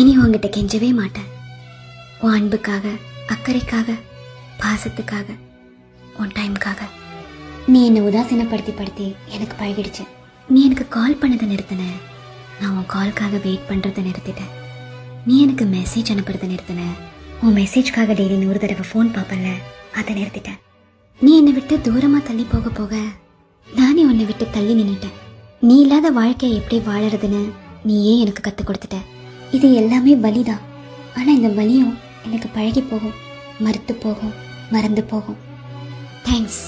இனி உன்கிட்ட கெஞ்சவே மாட்டேன். உன் அன்புக்காக அக்கறைக்காக பாசத்துக்காக உன் டைம்க்காக நீ என்னை உதாசீனப்படுத்தி படுத்தி எனக்கு பழகிடுச்சு. நீ எனக்கு கால் பண்ணதை நிறுத்தின. நான் உன் கால்க்காக வெயிட் பண்ணுறதை நிறுத்திட்டேன். நீ எனக்கு மெசேஜ் அனுப்புறதை நிறுத்தின. உன் மெசேஜ்க்காக டெய்லி நூறு தடவை ஃபோன் பார்ப்பல அதை நிறுத்திட்டேன். நீ என்னை விட்டு தூரமாக தள்ளி போக போக நானே உன்னை விட்டு தள்ளி நின்றுட்டேன் நீ இல்லாத வாழ்க்கையை எப்படி வாழறதுன்னு நீயே எனக்கு கற்றுக் கொடுத்துட்ட. இது எல்லாமே வலிதான் ஆனால் இந்த வலியும் எனக்கு பழகி போகும் மறுத்து போகும் மறந்து போகும். தேங்க்ஸ்